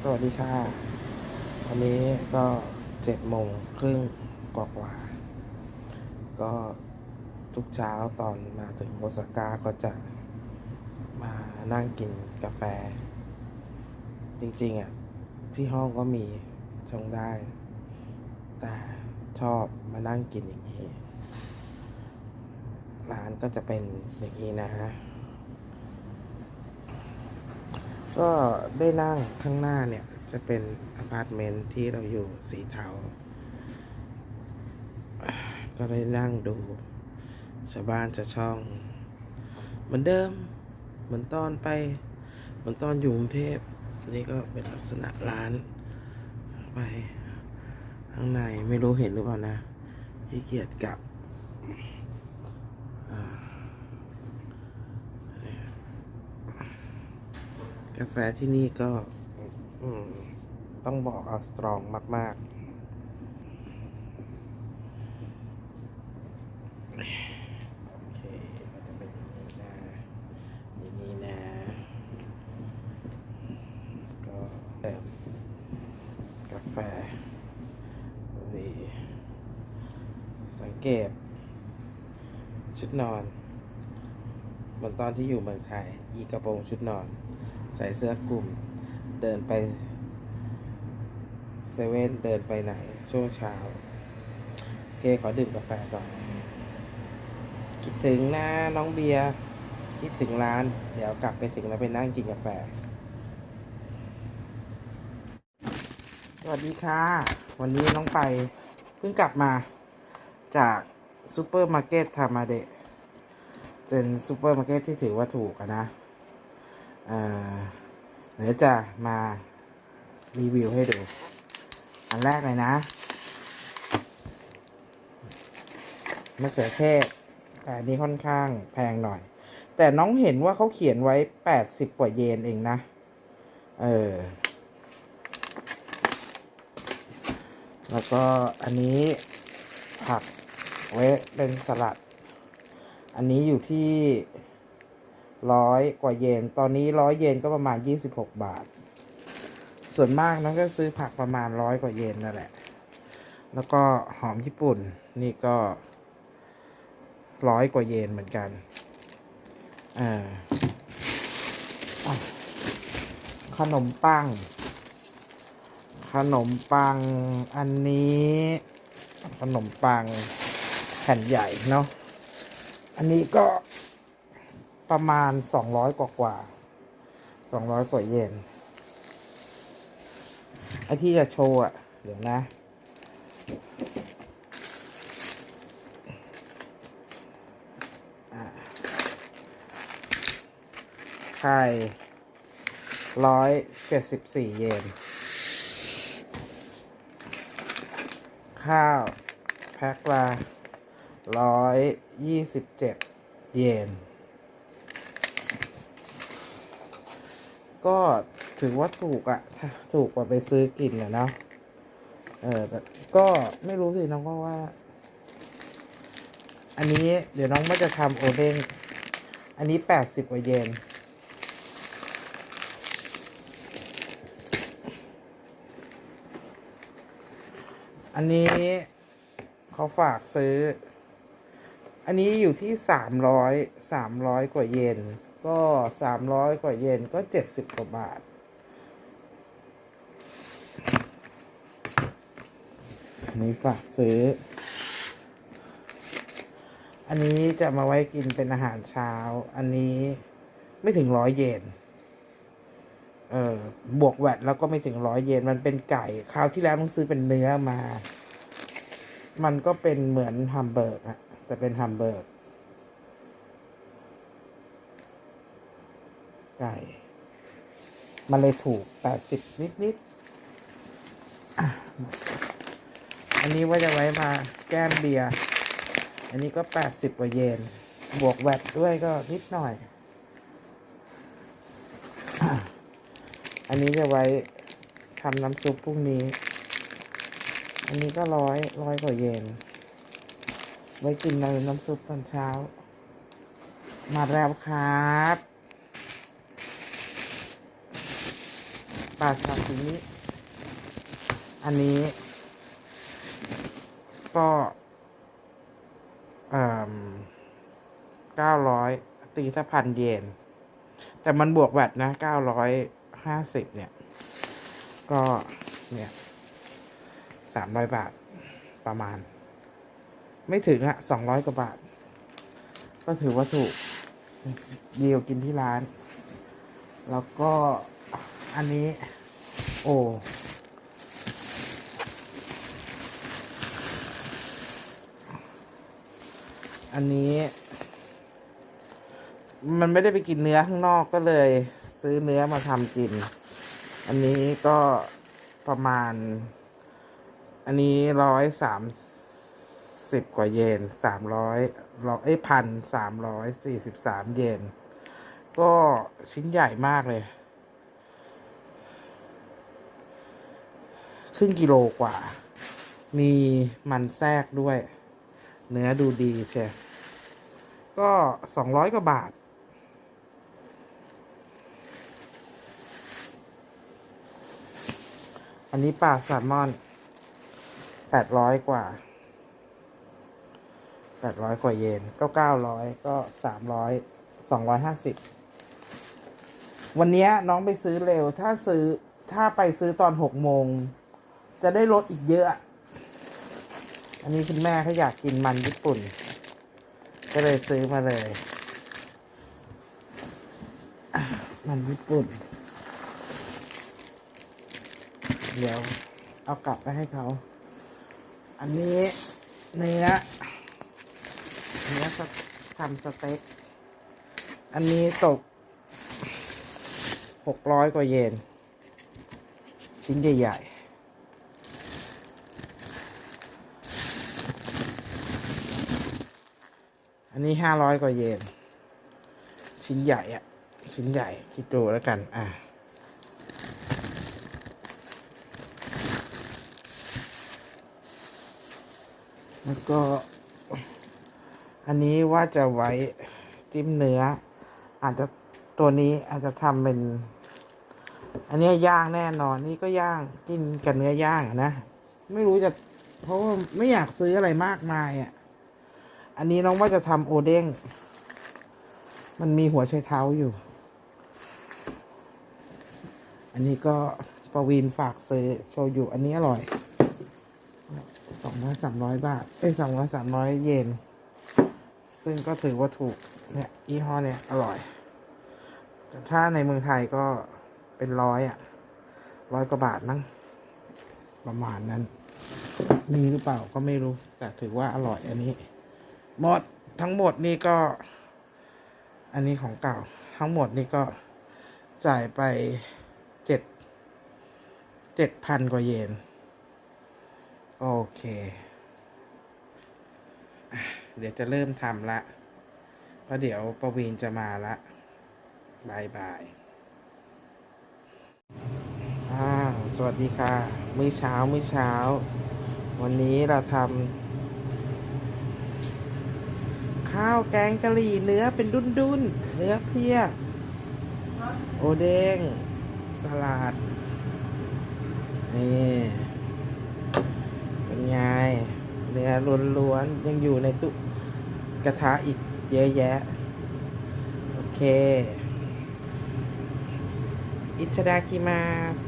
สวัสดีค่ะ วันนี้ก็เจ็ดโมงครึ่งกว่าๆก็ทุกเช้าตอนมาถึงโอซาก้าก็จะมานั่งกินกาแฟ จริงๆอะ ที่ห้องก็มีชงได้ แต่ชอบมานั่งกินอย่างนี้ ร้านก็จะเป็นอย่างนี้นะฮะ ก็ได้นั่งข้างหน้าเนี่ย จะเป็นอพาร์ตเมนต์ที่เราอยู่สีเทา ก็ได้นั่งดูชาวบ้านชาวช่อง เหมือนเดิม เหมือนตอนไป เหมือนตอนอยู่กรุงเทพนนี้ก็เป็นลักษณะร้าน ไป ข้างในไม่รู้เห็นหรือเปล่านะขี้เกียจกลับอ่า กาแฟที่นี่ก็ต้องบอกเอาสตรองมากๆโอเคก็จะเป็นอย่างนี้นะอย่นี้นะก็กาแฟดีสังเกต ชุดนอนเหมือนตอนที่อยู่เมืองไทย อีกระโปรงชุดนอน ใส่เสื้อคลุม เดินไปเซเว่นเดินไปไหน ช่วงเช้า โอเค ขอดื่มกาแฟก่อน คิดถึงนะน้องเบียร์คิดถึงร้าน เดี๋ยวกลับไปถึงแล้วไปนั่งกินกาแฟ สวัสดีค่ะ วันนี้น้องไปเพิ่งกลับมาจากซูเปอร์มาร์เก็ตทามาเดะเป็นซูเปอร์มาร์เก็ตที่ถือว่าถูกอะนะ เดี๋ยวจะมารีวิวให้ดู อันแรกเลยนะมะเขือเทศแต่อันนี้ค่อนข้างแพงหน่อย แต่น้องเห็นว่าเขาเขียนไว้แปดสิบกว่าเยนเองนะ เออ แล้วก็อันนี้ผักไว้เป็นสลัด อันนี้อยู่ที่ ร้อยกว่าเยน ตอนนี้ร้อยเยนก็ประมาณยี่สิบหกบาท ส่วนมากน้องก็ซื้อผักประมาณร้อยกว่าเยนนั่นแหละ แล้วก็หอมญี่ปุ่นนี่ก็ร้อยกว่าเยนเหมือนกันอ่าขนมปัง ขนมปังอันนี้ ขนมปังแผ่นใหญ่เนาะ อันนี้ก็ ประมาณสองร้อยกว่ากว่าสองร้อยกว่าเยนไอที่จะโชว์อะ เดี๋ยวนะอะไข่ร้อยเจ็ดสิบสี่เยน ข้าว แพ็คละร้อยยี่สิบเจ็ดเยน ก็ถือว่าถูกอะถูกกว่าไปซื้อกินอะเนาะเออแต่ก็ไม่รู้สิน้องก็ว่า อันนี้เดี๋ยวน้องว่จะทำโอเด้งอันนี้แปดสิบกว่าเยนอันนี้เขาฝากซื้อ อันนี้อยู่ที่สามร้อยสามร้อยกว่าเยน ก็สามร้อยกว่าเยนก็เจ็ดสิบกว่าบาทอันนี้ฝากซื้อ อันนี้จะมาไว้กินเป็นอาหารเช้า อันนี้ไม่ถึงร้อยเยนเออบวกแวดแล้วก็ไม่ถึงร้อยเยนมันเป็นไก่คราวที่แล้วต้องซื้อเป็นเนื้อมา มันก็เป็นเหมือนฮัมเบอร์กอะแต่เป็นฮัมเบอร์ก ไก่ มันเลยถูกแปดสิบนิดนิดอันนี้ว่าจะไว้มาแก้มเบียร์ อันนี้ก็แปดสิบกว่าเยน บวกแวดด้วยก็นิดหน่อย อันนี้จะไว้ทำน้ำซุปพรุ่งนี้ อันนี้ก็ร้อยร้อยกว่าเยน ไว้กินในน้ำซุปตอนเช้า มาแล้วครับ ปลาซาซิมิอันนี้ ก็เก้าร้อยตีสักพันเยน แต่มันบวกแวดนะเก้าร้อยห้าสิบเนี่ย ก็เนี่ยสามร้อยบาทประมาณ ไม่ถึงอะสองร้อยกว่าบาท ก็ถือว่าถูกเดียวกินที่ร้าน แล้วก็ อันนี้ โอ้อันนี้ มันไม่ได้ไปกินเนื้อข้างนอกก็เลย ซื้อเนื้อมาทำกิน อันนี้ก็ประมาณ อันนี้ร้อยสามสิบกว่าเยนสามร้อยร้อยพันสามร้อยสี่สิบสามเยนก็ชิ้นใหญ่มากเลย รึ่งกิโลกว่า มีมันแทรกด้วย เนื้อดูดีเชียก็สองร้อยกว่าบาท อันนี้ปลาแซลมอนแปดร้อยกว่าแปดร้อยกว่าเยนก็เก้าร้อยก็สามร้อยสองร้อยห้าสิบวันนี้น้องไปซื้อเร็ว ถ้าซื้อถ้าไปซื้อตอนหกโมง จะได้ลดอีกเยอะ อันนี้คุณแม่เขาอยากกินมันญี่ปุ่น ก็เลยซื้อมาเลย มันญี่ปุ่น เดี๋ยวเอากลับไปให้เขา อันนี้เนื้อเนื้อทำสเต็ก อันนี้ตกหกร้อยกว่าเยน ชิ้นใหญ่ ๆ อันนี้ห้าร้อยกว่าเยน ชิ้นใหญ่อะชิ้นใหญ่ คิดดูแล้วกัน อะแล้วก็ อันนี้ว่าจะไว้จิ้มเนื้อ อาจจะตัวนี้อาจจะทำเป็น อันนี้ย่างแน่นอน นี่ก็ย่างกินกับเนื้อย่างนะ ไม่รู้จะ เพราะว่าไม่อยากซื้ออะไรมากมายอะ อันนี้น้องว่าจะทำโอเด้ง มันมีหัวไชเท้าอยู่ อันนี้ก็ประวีนฝากซื้อโชยุอันนี้อร่อยสองร้อยสามร้อยบาท เอ้ยสองร้อยสามร้อยเยน ซึ่งก็ถือว่าถูก เนี่ยยี่ห้อเนี่ยอร่อย แต่ถ้าในเมืองไทยก็เป็นร้อยอะร้อยกว่าบาทมั้ง ประมาณนั้นมีหรือเปล่าก็ไม่รู้ แต่ถือว่าอร่อยอันนี้ หมดทั้งหมดนี่ก็ อันนี้ของเก่า ทั้งหมดนี่ก็จ่ายไปเจ็ดเจ็ดพันกว่าเยน โอเค เดี๋ยวจะเริ่มทำละ เพราะเดี๋ยวประวีนจะมาละบายบายสวัสดีค่ะ มื้อเช้า มื้อเช้า วันนี้เราทำ ข้าวแกงกะหรี่เนื้อเป็นดุนดุนเนื้อเพียโอเด้งสลัด นี่ เป็นไง เนื้อล้วนๆ ยังอยู่ในตุกระทะอีกเยอะแยะ โอเค อิตาดากิมาส